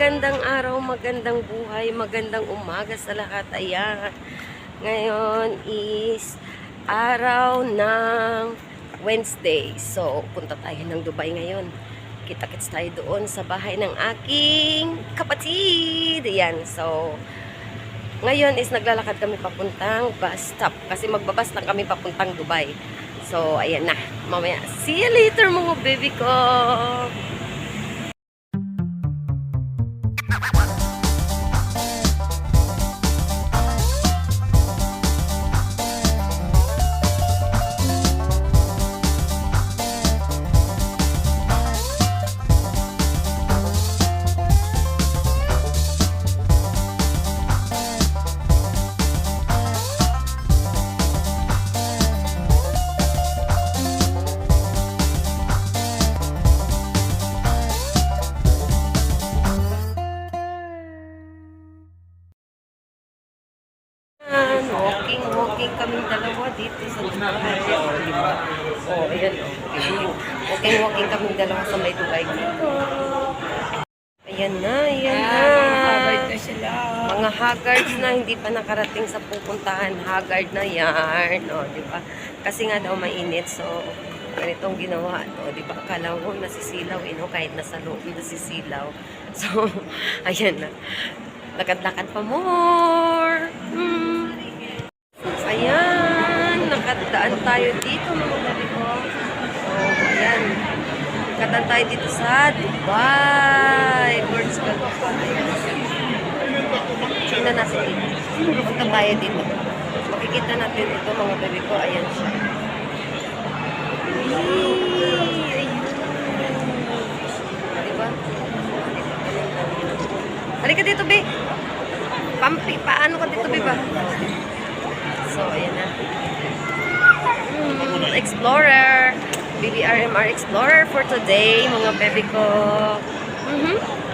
magandang araw, magandang buhay, magandang umaga sa lahat. Ayan. Ngayon is araw ng Wednesday. So, punta tayo ng Dubai ngayon. Kita-kits tayo doon sa bahay ng aking kapatid. Ayan. So, ngayon is naglalakad kami papuntang bus stop. Kasi magbabas lang kami papuntang Dubai. So, ayan na. Mamaya, see you later mga baby ko. Kaming dalawa dito sa Dubai. O, di ba? O, ayan. Walking, walking, kaming dalawa sa may Dubai dito. Ayan na, ayan na. Mga haggards na hindi pa nakarating sa pupuntahan. Haggard na yarn. O, di ba? Kasi nga daw mainit. So, ganitong ginawa. O, di ba? Akala ko nasisilaw. Eh, no? Kahit nasa loob nasisilaw. So, ayan na. Lakad-lakad pa more. Hmm. Nakadaan tayo dito mga ko. So, ayan. Nakadaan tayo dito sa Dubai. Burj Khalifa. Tingnan natin dito. Punta tayo dito. Makikita natin ito mga baby ko. Ayan siya. Diba? Halika dito, be. Pampi, paano ka dito, be ba? So, ayan na. Mm, Explorer. BBRMR Explorer for today, mga baby ko. Mhm. Ayan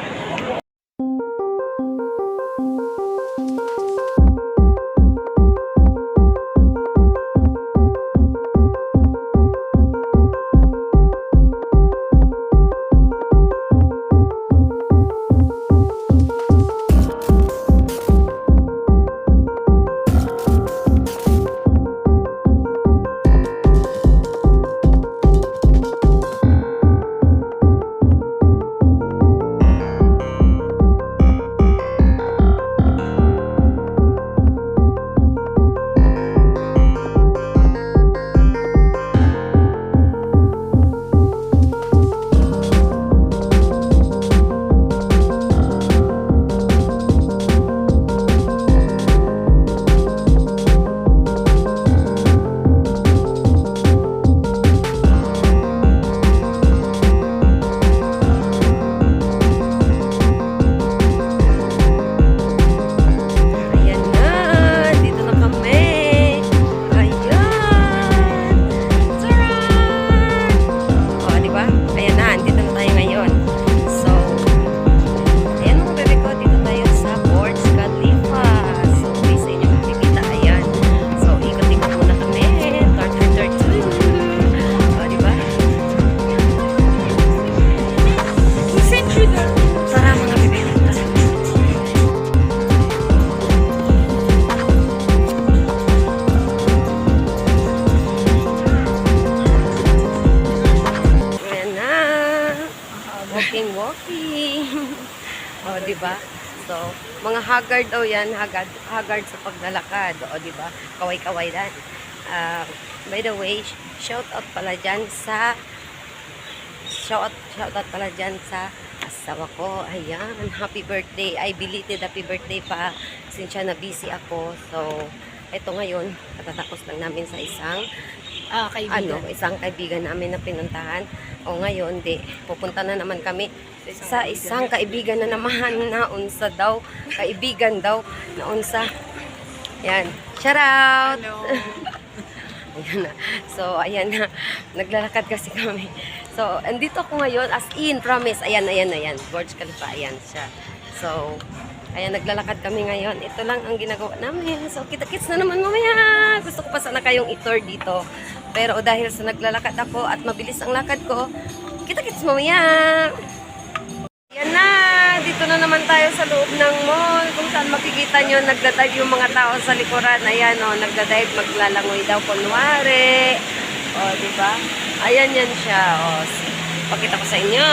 o, di ba? So, mga haggard daw yan, haggard, haggard sa paglalakad. O, di ba? Kaway-kaway lang. Ah, by the way, shout out pala dyan sa shout out, shout out pala dyan sa asawa ko. Ayan, happy birthday. I belated happy birthday pa. Since na busy ako. So, ito ngayon, katatapos lang namin sa isang Ah, kaibigan. ano, isang kaibigan namin na pinuntahan. O ngayon, di, pupunta na naman kami sa isang kaibigan na naman na unsa daw, kaibigan daw na unsa. Yan. Shout out! Ayan na. So, ayan na. Naglalakad kasi kami. So, andito ako ngayon, as in, promise. Ayan, ayan, ayan. Burj Khalifa, ayan siya. So, ayan, naglalakad kami ngayon. Ito lang ang ginagawa namin. So, kita-kits na naman mamaya. Gusto ko pa sana kayong itour dito. Pero dahil sa naglalakad ako at mabilis ang lakad ko, kita-kits mamaya. Ayan na. Na naman tayo sa loob ng mall. Kung saan makikita nyo, nagdadive yung mga tao sa likuran. Ayan, o, nagdadive, maglalangoy daw kunwari. O, di ba? Ayan yan siya. O, pakita ko sa inyo.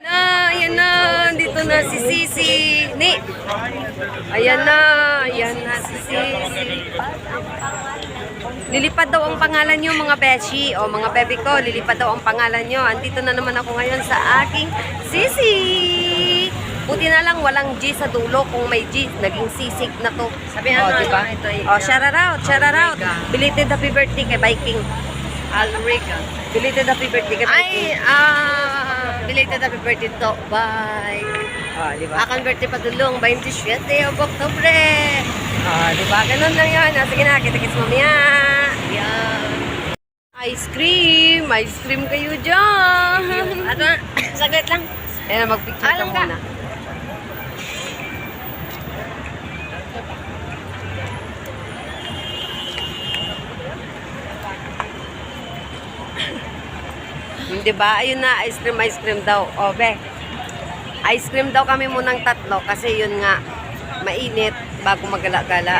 Na, ayan na, dito na si Sisi. Ni, ayan na, ayan na si Sisi. Lilipad daw ang pangalan nyo mga beshi o mga bebe ko, lilipad daw ang pangalan nyo. Andito na naman ako ngayon sa aking Sisi. Buti na lang walang G sa dulo. Kung may G, naging sisig na to. Sabihan oh, diba? lang ito, eh. Oh, shout out, shout out. Belated happy birthday kay Viking. Alrica. Belated happy birthday kay Viking. Ay, ah, belated happy birthday to. Bye. Ah, di ba? Akan birthday pa dulong, 27 of October. Ah, di ba? Ganun lang yan. Ah, sige na, kita-kits mamaya. Yan. Ice cream! Ice cream kayo dyan! Ano, saglit lang. Ayan, mag-picture ka Alam ka. muna. Di ba? Ayun na, ice cream, ice cream daw. O, be. Ice cream daw kami munang tatlo kasi yun nga, mainit bago magala-gala.